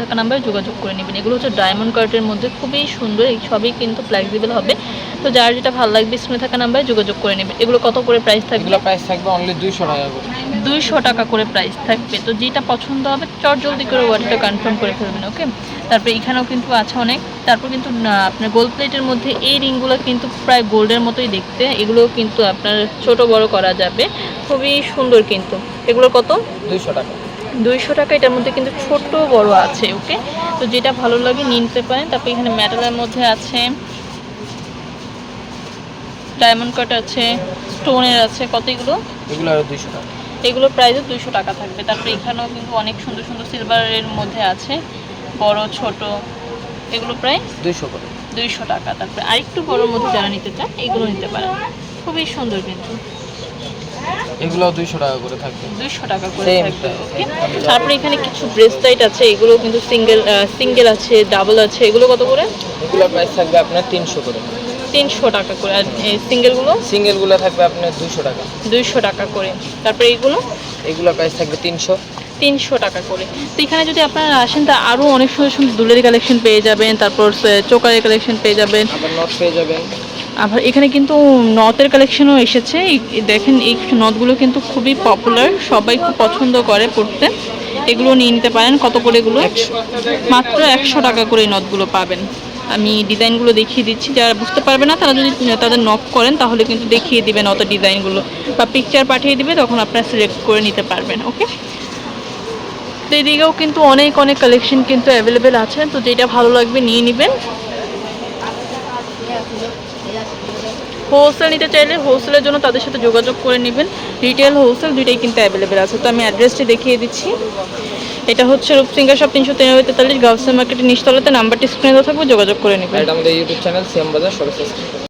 থাকা নাম্বারে যোগাযোগ করে নেবেন। এগুলো হচ্ছে ডায়মন্ড কার্টের মধ্যে খুবই সুন্দর এই সবই কিন্তু ফ্লেক্সিবল হবে। তো যার যেটা ভালো লাগবে স্ক্রিনে থাকা নাম্বারে যোগাযোগ করে নেবেন। এগুলো কত করে প্রাইস থাকবে? এগুলো প্রাইস থাকবে অনলি দুইশো টাকা করে। দুইশো টাকা করে প্রাইস থাকবে। তো যেটা পছন্দ হবে চট জলদি করে অর্ডারটা কনফার্ম করে ফেলবেন ওকে তারপরে এখানেও কিন্তু আছে অনেক। তারপর কিন্তু আপনার গোল্ড প্লেটের মধ্যে এই রিংগুলো কিন্তু প্রায় গোল্ডের মতোই দেখতে। এগুলোও কিন্তু আপনার ছোট বড় করা যাবে। খুবই সুন্দর কিন্তু। এগুলো কত? দুইশো টাকা। দুইশো টাকা এটার মধ্যে কিন্তু ছোট বড় আছে ওকে? তো যেটা ভালো লাগে নিতে পারেন। তারপর এখানে মেটালের মধ্যে আছে ডায়মন্ড কাট আছে স্টোনের আছে কত এগুলো? এগুলো আরও দুইশো টাকা। এগুলো প্রাইসও দুইশো টাকা থাকবে। তারপরে এখানেও কিন্তু অনেক সুন্দর সুন্দর সিলভারের মধ্যে আছে বড় ছোট এগুলো প্রায় দুইশো করে। দুইশো টাকা। তারপরে আরেকটু বড়োর মধ্যে যারা নিতে চান এগুলো নিতে পারেন। খুবই সুন্দর কিন্তু। এগুলো দুইশো টাকা করে থাকবে। দুইশো টাকা করে থাকবে ওকে তারপরে এখানে কিছু ব্রেসলাইট আছে এগুলো কিন্তু সিঙ্গেল সিঙ্গেল আছে ডাবল আছে এগুলো কত করে? এগুলো প্রাইস থাকবে আপনার তিনশো করে। তিনশো টাকা করে আর সিঙ্গেলগুলো? সিঙ্গেলগুলো থাকবে আপনার দুইশো টাকা। দুইশো টাকা করে। তারপরে এইগুলো? এগুলো প্রাইস থাকবে তিনশো। তিনশো টাকা করে। তো এখানে যদি আপনারা আসেন তা আরও অনেক সুন্দর সুন্দর দুলের কালেকশন পেয়ে যাবেন তারপর চোকারের কালেকশন পেয়ে যাবেন। আবার নট পেয়ে যাবেন। আবার এখানে কিন্তু নথের কালেকশনও এসেছে। দেখেন এই নথগুলো কিন্তু খুবই পপুলার সবাই খুব পছন্দ করে পড়তে। এগুলো নিয়ে নিতে পারেন। কত করে এগুলো? মাত্র একশো টাকা করে এই নথগুলো পাবেন। আমি ডিজাইনগুলো দেখিয়ে দিচ্ছি। যারা বুঝতে পারবে না তারা যদি তাদের নক করেন তাহলে কিন্তু দেখিয়ে দিবেন অত ডিজাইনগুলো বা পিকচার পাঠিয়ে দিবে তখন আপনারা সিলেক্ট করে নিতে পারবেন ওকে তো এদিকেও কিন্তু অনেক অনেক কালেকশন কিন্তু অ্যাভেলেবেল আছে। তো যেটা ভালো লাগবে নিয়ে নেবেন। হোলসেল নিতে চাইলে হোলসেলের জন্য তাদের সাথে যোগাযোগ করে নেবেন। রিটেল হোলসেল দুইটাই কিন্তু অ্যাভেলেবেল আছে। তো আমি অ্যাড্রেসটি দেখিয়ে দিচ্ছি। এটা হচ্ছে রূপসিঙ্গা শপ তিনশো তিরানব্বই তেতাল্লিশ গাউসেন মার্কেটের নিচতলাতে। নাম্বারটি স্ক্রিনে থাকবে, যোগাযোগ করে নেবেন। আমাদের ইউটিউব চ্যানেল সিএম বাজার